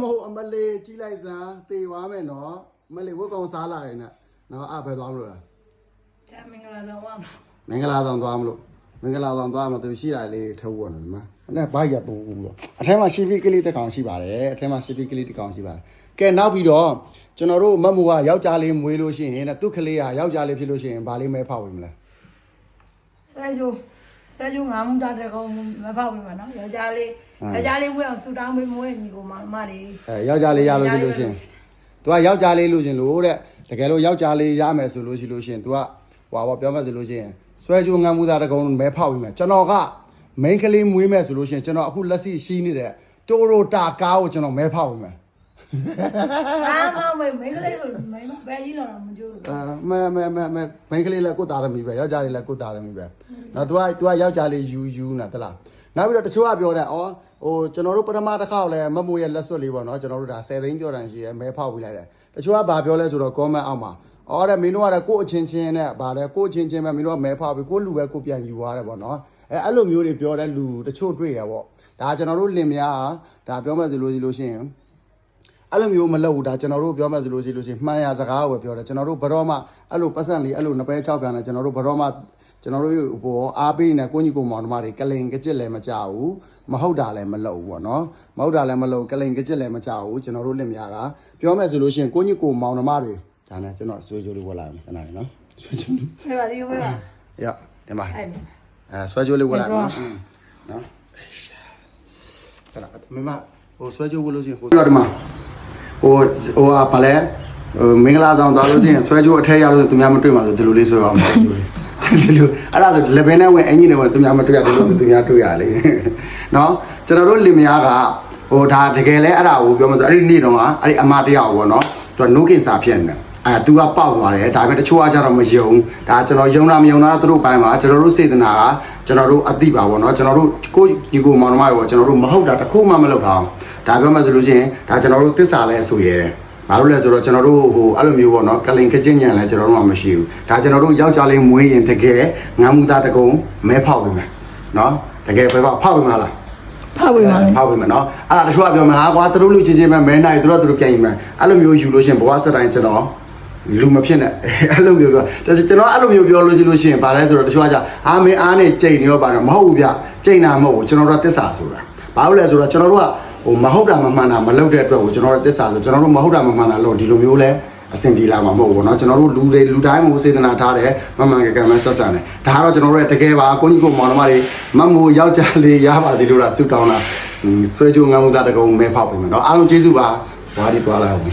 မဟုတ်အမလေးကြီးလိုက်စမ်းတေသွားမယ်နော်အမလေးဝတ်ကောင်စားလာရင်နဲ့နော်အဖယ်သွားမလို့လားဒါမင်္ဂလာတော့ဝမ်းမင်္ဂလာဆောင်သွားမလို့မင်္ဂလာဆောင်သွားမှသူရှိတာလေးထုတ်ဝတ်နေမှာအဲ့ဘာရပူဘူးလို့အထဲမှာရှိဖီကလေးတစ်ကောင်ရှိပါတယ်အထဲမှာရှိဖီကလေးတစ်ကောင်ရှိပါတယ်ကဲနောက်ပြီးတော့ကျွန်တော်တို့မတ်မူကယောက်ျားလေးမွေးလို့ရှိရင်တဲ့သူ့ကလေးကယောက်ျားလေးဖြစ်လို့ရှိရင်ဘာလေးမဲဖောက်ဝင်မလဲဆဲဂျို ဆဲဂျိုငါမူတာတဲ့ကောင်မဖောက်ပြီမနော်ယောက်ျားလေးယောက်ျားလေးဝဲအောင်ဆူတောင်းပေးမွေးညီကိုမောင်မတွေအဲယောက်ျားလေးရလို့ရှိလို့ရှိရင် तू ကယောက်ျားလေးလို့ရှင်လို့တဲ့တကယ်လို့ယောက်ျားလေးရမယ်ဆိုလို့ရှိလို့ရှိရင် तू ကဟွာပေါ့ပြောမယ်ဆိုလို့ရှိရင်ဆွဲကြိုးငန်းမှုသားတကုံမဲဖောက်ပြီးမယ်ကျွန်တော်က main ကလေးမွေးမယ်ဆိုလို့ရှိရင်ကျွန်တော်အခုလက်ရှိရှိနေတဲ့တိုရိုတာကားကိုကျွန်တော်မဲဖောက်ပြီးမယ် အာမောင်မေမင်္ဂလေးဆိုမင်းဘယ်ကြီးလောမကြိုးလို့အဲမဲမဲမဲမဲ main ကလေးလည်းကိုယ်သားသမီးပဲယောက်ျားလေးလည်းကိုယ်သားသမီးပဲနော် तू က तू ကယောက်ျားလေးယူယူနာတလားနောက်ပြီးတော့တချို့ကပြောတယ်ဩဟိုကျွန်တော်တို့ပထမတစ်ခါလည်းမမိုးရဲ့လက်စွပ်လေးပေါ့နော်ကျွန်တော်တို့ဒါ10သိန်းကျော်တန်ရှိရဲမဲဖောက်ပြီးလိုက်တယ်တချို့ကဘာပြောလဲဆိုတော့ comment အောက်မှာဩတဲ့မင်းတို့ကလည်းကိုယ့်အချင်းချင်းနဲ့ဗါတယ်ကိုယ့်အချင်းချင်းပဲမင်းတို့ကမဲဖောက်ပြီးကိုယ့်လူပဲကိုယ်ပြန်ယူသွားတယ်ပေါ့နော်အဲအဲ့လိုမျိုးတွေပြောတဲ့လူတချို့တွေ့ရပေါ့ဒါကျွန်တော်တို့လင်မယားဒါပြောမှဆိုလို့ရှိလို့ရှိရင် အဲ့လိုမျိုးမလုပ်ဘူးဒါကျွန်တော်တို့ပြောမှဆိုလို့ရှိလို့ရှိရင်မှန်ရစကားကိုပဲပြောတယ်ကျွန်တော်တို့ဘရောမှအဲ့လိုပတ်စံလေးအဲ့လိုနှစ်ပဲ၆ပြန်တယ်ကျွန်တော်တို့ဘရောမှကျွန်တော်တို့ဘောအားပေးနေကိုကြီးကိုမောင်နှမတွေကလင်ကကြစ်လည်းမကြဘူးမဟုတ်တာလည်းမလုပ်ဘူးပေါ့နော်မဟုတ်တာလည်းမလုပ်ကလင်ကကြစ်လည်းမကြဘူးကျွန်တော်တို့လင်မယားကပြောမှဆိုလို့ရှိရင်ကိုကြီးကိုမောင်နှမတွေဒါနဲ့ကျွန်တော်ဆွေးကြိုးလေးဝတ်လိုက်မယ်ခဏလေးနော်ဆွေးကြိုးလေးဟဲ့ပါဒီဝဲပါရဒီမှာအဲ့အဲဆွဲကြိုးလေးဝတ်လိုက်နော်ဆွဲကြိုးနော်အဲ့ဒါမမဟိုဆွဲကြိုးဝတ်လို့ရှိရင်ဟိုတော့ဒီမှာ ဟိုဟိုဟာဗာလဲဟိုမင်္ဂလာဆောင်သွားလို့ရှိရင်ဆွဲကြိုးအထက်ရောက်လို့သူများမတွေ့မှာဆိုဒီလိုလေးဆွဲအောင်ပါဒီလိုဒီလိုအဲ့ဒါဆိုလက်ဘင်းနဲ့ဝင်အင်ကြီးနဲ့ဝင်သူများမတွေ့ရဒီလိုဆိုသူများတွေ့ရလေနော်ကျွန်တော်တို့လင်မယားကဟိုဒါတကယ်လဲအဲ့ဒါကိုပြောမှဆိုအဲ့ဒီနေ့တော့ကအဲ့ဒီအမတရားကိုပေါ့နော်သူကနိုးကင်စာဖြစ်နေတယ် အဲ तू ကပေါက်သွားတယ်ဒါပေမဲ့တချို့ကကြတော့မယုံဒါကျွန်တော်ယုံတာမယုံတာတော့သူတို့ပိုင်းမှာကျွန်တော်တို့စေတနာကကျွန်တော်တို့အသိပါပေါ့နော်ကျွန်တော်တို့ကိုညီကိုမောင်နှမတွေပေါ့ကျွန်တော်တို့မဟုတ်တာတစ်ခုမှမလုပ်တာအောင်ဒါပြောမှဆိုလို့ရှိရင်ဒါကျွန်တော်တို့သစ္စာလဲဆိုရဲတယ်ဘာလို့လဲဆိုတော့ကျွန်တော်တို့ဟိုအဲ့လိုမျိုးပေါ့နော်ကလင်ကကျင့်ညံလဲကျွန်တော်တို့မှမရှိဘူးဒါကျွန်တော်တို့ယောက်ျားလေးမွေးရင်တကယ်ငမ်းမှုသားတကုံမဲဖောက်ပြီမယ်နော်တကယ်ပဲဖောက်ဖောက်ပြီမလားဖောက်ပြီမလဲဖောက်ပြီမယ်နော်အဲ့ဒါတချို့ကပြောမှာဟာကွာသူတို့လူချင်းချင်းပဲမဲနိုင်သူတို့ကသူတို့ပြန်ယူမယ်အဲ့လိုမျိုးယူလို့ရှိရင်ဘဝစတိုင်းကျွန်တော် လူမဖြစ်နဲ့အဲ့လိုမျိုးပြောဒါဆိုကျွန်တော်အဲ့လိုမျိုးပြောလို့ရှိလို့ရှိရင်ဗာလဲဆိုတော့တချို့ကကြအာမင်းအားနဲ့ကြိတ်နေရောပါတော့မဟုတ်ဘူးဗျကြိတ်နာမဟုတ်ဘူးကျွန်တော်တို့ကတစ္ဆာဆိုတာဘာလို့လဲဆိုတော့ကျွန်တော်တို့ကဟိုမဟုတ်တာမမှန်တာမလုပ်တဲ့အတွက်ကိုကျွန်တော်တို့တစ္ဆာဆိုကျွန်တော်တို့မဟုတ်တာမမှန်တာလို့ဒီလိုမျိုးလဲအဆင်ပြေလာမှာမဟုတ်ဘူးเนาะကျွန်တော်တို့လူတွေလူတိုင်းကိုစေတနာထားတယ်မမှန်ကန်ကန်ဆက်ဆံတယ်ဒါကတော့ကျွန်တော်တို့ရဲ့တကယ်ပါကိုကြီးကိုမောင်နှမတွေမတ်မိုးယောက်ျားလေးရပါသေးလို့လားဆုတောင်းတာဆွဲကြိုးငမ်းမှုသားတကုံမဲဖောက်ပြီမယ်เนาะအားလုံးကျေးဇူးပါဘာဒီသွားလာအောင်